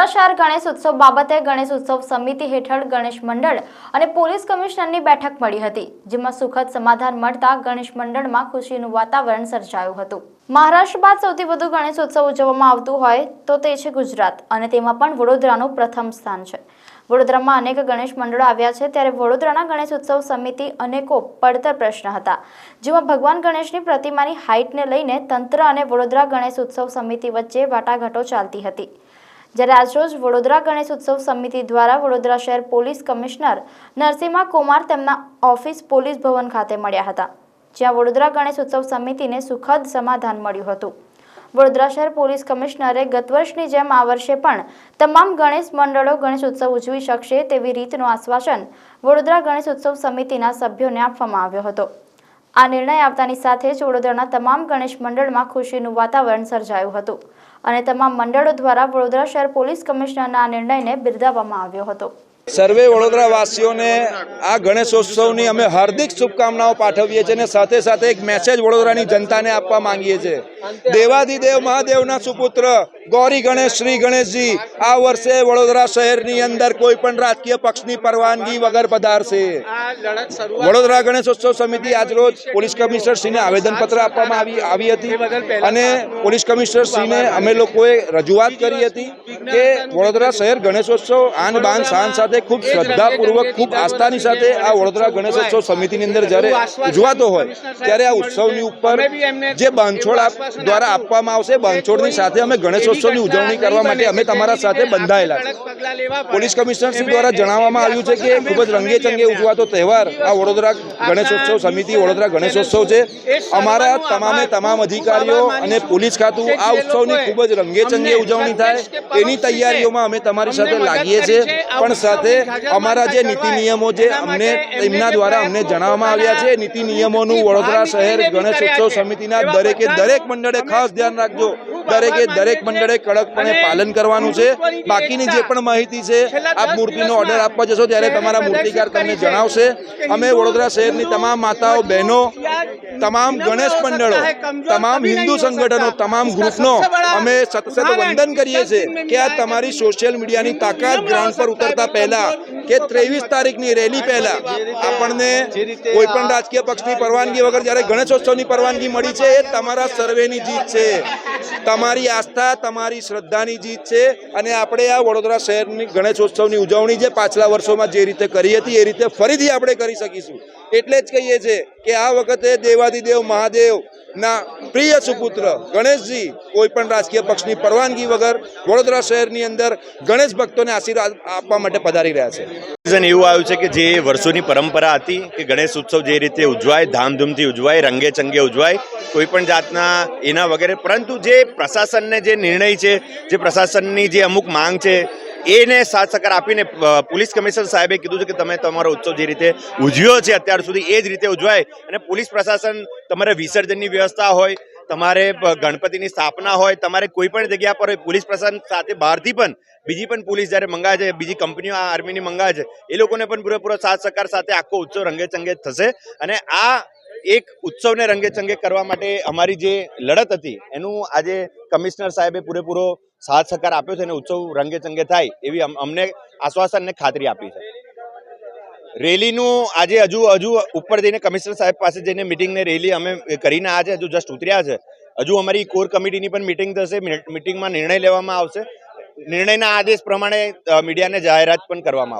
વડોદરા શહેર ગણેશ ઉત્સવ બાબતે ગણેશ ઉત્સવ સમિતિ હેઠળ ગણેશ મંડળ અને પોલીસ કમિશનરની બેઠક મળી હતી, જેમાં સુખદ સમાધાન મળતા ગણેશ મંડળમાં ખુશીનું વાતાવરણ સર્જાયું હતું. મહારાષ્ટ્ર બાદ સૌથી વધુ ગણેશ ઉત્સવ ઉજવવામાં આવતું હોય તો તે છે ગુજરાત અને તેમાં પણ વડોદરાનું પ્રથમ સ્થાન છે. વડોદરામાં અનેક ગણેશ મંડળો આવ્યા છે, ત્યારે વડોદરાના ગણેશ ઉત્સવ સમિતિ અનેકો પડતર પ્રશ્ન હતા, જેમાં ભગવાન ગણેશની પ્રતિમાની હાઇટને લઈને તંત્ર અને વડોદરા ગણેશ ઉત્સવ સમિતિ વચ્ચે વાટાઘાટો ચાલતી હતી. જ્યારે આજરોજ વડોદરા ગણેશ ઉત્સવ સમિતિ દ્વારા વડોદરા શહેર પોલીસ કમિશનર નરસિંહા કુમાર તેમના ઓફિસ પોલીસ ભવન ખાતે મળ્યા હતા, જ્યાં વડોદરા ગણેશ ઉત્સવ સમિતિને સુખદ સમાધાન મળ્યું હતું. વડોદરા શહેર પોલીસ કમિશનરે ગત વર્ષની જેમ આ વર્ષે પણ તમામ ગણેશ મંડળો ગણેશ ઉત્સવ ઉજવી શકશે તેવી રીતનું આશ્વાસન વડોદરા ગણેશ ઉત્સવ સમિતિના સભ્યોને આપવામાં આવ્યો હતો. આ નિર્ણય આવતાની સાથે જ વડોદરાના તમામ ગણેશ મંડળમાં ખુશીનું વાતાવરણ સર્જાયું હતું અને તમામ મંડળો દ્વારા વડોદરા શહેર પોલીસ કમિશનરના આ નિર્ણયને બિરદાવવામાં આવ્યો હતો. સર્વે વડોદરાવાસીઓને આ ગણેશોત્સવની અમે હાર્દિક શુભકામનાઓ પાઠવીએ છીએ અને સાથે સાથે એક મેસેજ વડોદરાની જનતાને આપવા માંગીએ છીએ. દેવાધિદેવ મહાદેવના સુપુત્ર ગૌરી ગણેશ, શ્રી ગણેશજી, આ વર્ષે વડોદરા શહેરની અંદર કોઈ પણ રાજકીય પક્ષની પરવાનગી વગર પધારશે. વડોદરા ગણેશોત્સવ સમિતિ આજરોજ પોલીસ કમિશનર શ્રીને આવેદનપત્ર આપવામાં આવી હતી અને પોલીસ કમિશનર શ્રીને અમે લોકોએ રજૂઆત કરી હતી કે વડોદરા શહેર ગણેશોત્સવ આન બાન શાન સાથે ખૂબ શ્રદ્ધાપૂર્વક, ખૂબ આસ્થાની સાથે આ વડોદરા ગણેશોત્સવ સમિતિની અંદર જ્યારે ઉજવાતો હોય, ત્યારે આ ઉત્સવની ઉપર જે બાંધછોડ દ્વારા આપવામાં આવશે. બાંધછોડની સાથે અમે ગણેશોત્સવની ઉજવણી કરવા માટે અમે તમારા સાથે બંધાયેલા પોલીસ કમિશનર શ્રી દ્વારા જણાવવામાં આવ્યું છે કે ખૂબ જ રંગે ચંગે ઉજવાતો તહેવાર આ વડોદરા ગણેશોત્સવ સમિતિ વડોદરા ગણેશોત્સવ છે. અમારા તમામે તમામ અધિકારીઓ અને પોલીસ ખાતું આ ઉત્સવની ખૂબ જ રંગે ચંગે ઉજવણી થાય. એની તૈયારીઓમાં અમે તમારી સાથે લાગીએ છીએ. પણ સાથે અમારા જે નીતિ નિયમો જે અમને એમના દ્વારા અમને જણાવવામાં આવ્યા છે. નીતિ નિયમોનું વડોદરા શહેર ગણેશોત્સવ સમિતિના દરેકે દરેક મંડળે ખાસ ધ્યાન રાખજો. દરેકે દરેક મંડળે કડકપણે પાલન કરવાનું છે. બાકીની જે પણ માહિતી છે આપ મૂર્તિનો ઓર્ડર આપવા જશો ત્યારે તમારા મૂર્તિકાર તમને જણાવશે. અમે વડોદરા શહેરની તમામ માતાઓ બહેનો તમામ ગણેશ મંડળો તમામ હિન્દુ સંગઠનો તમામ ગ્રુપનો અમે સતત વંદન કરીએ છીએ કે આ તમારી સોશિયલ મીડિયાની તાકાત ગ્રાઉન્ડ પર ઉતરતા પહેલા કે ત્રેવીસ તારીખની રેલી પહેલા આપણને કોઈ પણ રાજકીય પક્ષની પરવાનગી વગર જ્યારે ગણેશોત્સવની પરવાનગી મળી છે એ તમારા સર્વેની જીત છે. તમારી આસ્થા, તમારી શ્રદ્ધાની જીત છે અને આપણે આ વડોદરા શહેરની ગણેશોત્સવની ઉજવણી જે પાછલા વર્ષોમાં જે રીતે કરી હતી, એ રીતે ફરીથી આપણે કરી શકીશું. એટલે જ કહીએ છીએ કે આ વખતે દેવાદિદેવ મહાદેવ ના, પ્રિય સુપુત્ર, ગણેશજી, કોઈ પણ રાજકીય પક્ષની પરવાનગી વગર વડોદરા શહેરની અંદર ગણેશ ભક્તોને આશીર્વાદ આપવા માટે પધારી રહ્યા છે. સિઝન એવું આવ્યું છે કે જે વર્ષોની પરંપરા હતી કે ગણેશ ઉત્સવ જે રીતે ઉજવાય, ધામધૂમથી ઉજવાય રંગે ચંગે ઉજવાય, કોઈ પણ જાતના એના વગેરે, પરંતુ જે પ્રશાસનને જે નિર્ણય છે, જે પ્રશાસનની જે અમુક માંગ છે એને સાથ સહકાર આપીને પોલીસ કમિશનર સાહેબે કીધું છે કે તમે તમારો ઉત્સવ જે રીતે ઉજવ્યો છે અત્યાર સુધી એ જ રીતે ઉજવાય અને પોલીસ પ્રશાસન તમારે વિસર્જનની વ્યવસ્થા હોય, તમારે ગણપતિની સ્થાપના હોય, તમારે કોઈ પણ જગ્યા પર હોય, પોલીસ પ્રશાસન સાથે બહારથી પણ બીજી પણ પોલીસ જ્યારે મંગાવે છે, બીજી કંપનીઓ આ આર્મીની મંગાવે છે, એ લોકોને પણ પૂરેપૂરો સાથ સહકાર સાથે આખો ઉત્સવ રંગે ચંગે થશે અને આ એક ઉત્સવને રંગે ચંગે કરવા માટે અમારી જે લડત હતી, એનું આજે કમિશનર સાહેબે પૂરેપૂરો સાથ સહકાર આપ્યો છે અને ઉત્સવ રંગે ચંગે થાય એવી અમને આશ્વાસન ને ખાતરી આપી છે. રેલીનું આજે હજુ હજુ ઉપર જઈને કમિશનર સાહેબ પાસે જઈને મિટિંગને રેલી અમે કરીને આજે હજુ જસ્ટ ઉતર્યા છે. હજુ અમારી કોર કમિટીની પણ મિટિંગ થશે મિટિંગમાં નિર્ણય લેવામાં આવશે. નિર્ણયના આદેશ પ્રમાણે મીડિયાને જાહેરાત પણ કરવામાં આવશે.